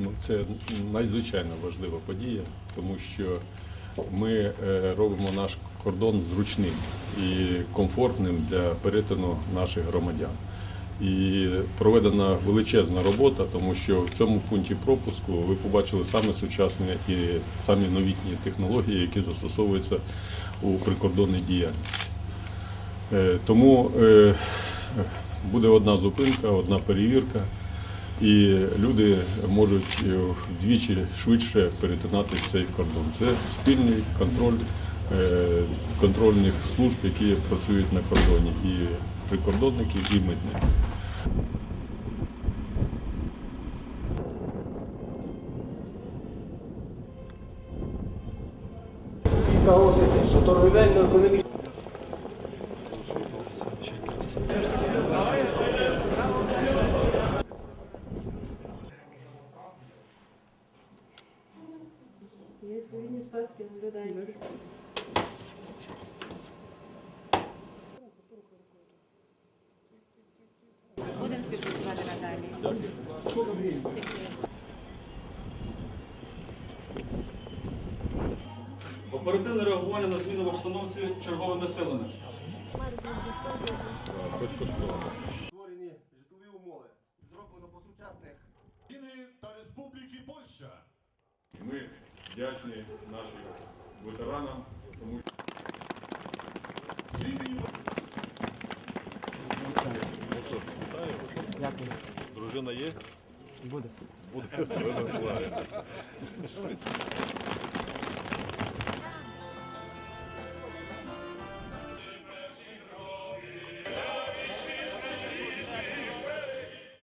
Ну, це надзвичайно важлива подія, тому що ми е, робимо наш кордон зручним і комфортним для перетину наших громадян. І проведена величезна робота, тому що в цьому пункті пропуску ви побачили саме сучасні і самі новітні технології, які застосовуються у прикордонній діяльності. Е, Тому е, буде одна зупинка, одна перевірка, і люди можуть е, вдвічі швидше перетинати цей кордон. Це спільний контроль е, контрольних служб, які працюють на кордоні, і прикордонники, і митники. Слід наголосити, що торговельно-економічні Є відповідні списки людей. Будемо співпрацювати надалі. Оперативне реагування на зміни в обстановці черговими силами. створені житлові умови. Зроблено по сучасних та Республіки Польща. Ми вдячні нашим ветеранам, тому що Звільнені дружина є.